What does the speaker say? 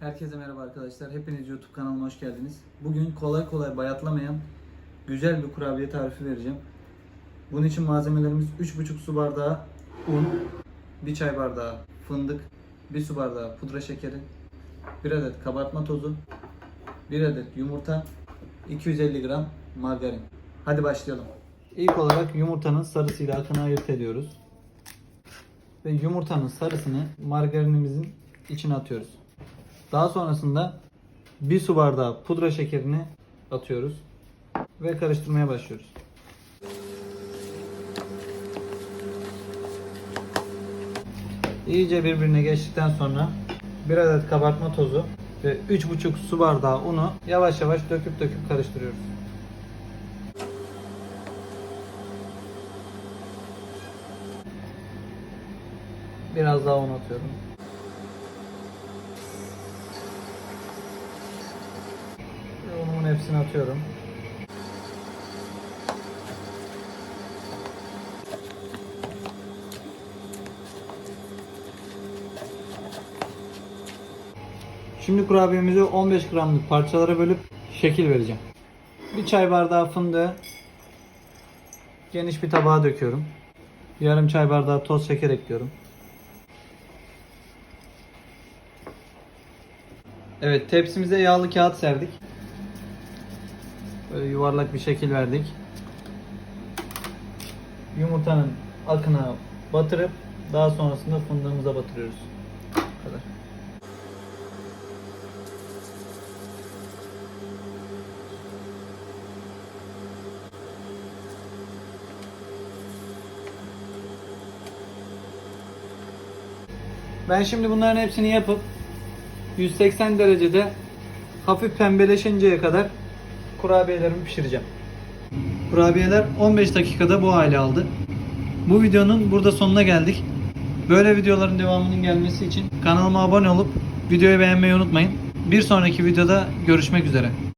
Herkese merhaba arkadaşlar. Hepiniz YouTube kanalıma hoş geldiniz. Bugün kolay kolay bayatlamayan güzel bir kurabiye tarifi vereceğim. Bunun için malzemelerimiz 3,5 su bardağı un, 1 çay bardağı fındık, 1 su bardağı pudra şekeri, 1 adet kabartma tozu, 1 adet yumurta, 250 gram margarin. Hadi başlayalım. İlk olarak yumurtanın sarısıyla akını ayırt ediyoruz. Ve yumurtanın sarısını margarinimizin içine atıyoruz. Daha sonrasında bir su bardağı pudra şekerini atıyoruz ve karıştırmaya başlıyoruz. İyice birbirine geçtikten sonra bir adet kabartma tozu ve 3,5 su bardağı unu yavaş yavaş döküp döküp karıştırıyoruz. Biraz daha un atıyorum. Hepsini atıyorum. Şimdi kurabiyemizi 15 gramlık parçalara bölüp şekil vereceğim. Bir çay bardağı fındığı geniş bir tabağa döküyorum. Yarım çay bardağı toz şeker ekliyorum. Evet tepsimize yağlı kağıt serdik. Böyle yuvarlak bir şekil verdik. Yumurtanın akına batırıp daha sonrasında fındığımıza batırıyoruz. Bu kadar. Ben şimdi bunların hepsini yapıp 180 derecede hafif pembeleşinceye kadar kurabiyelerimi pişireceğim. Kurabiyeler 15 dakikada bu hale aldı. Bu videonun burada sonuna geldik. Böyle videoların devamının gelmesi için kanalıma abone olup videoyu beğenmeyi unutmayın. Bir sonraki videoda görüşmek üzere.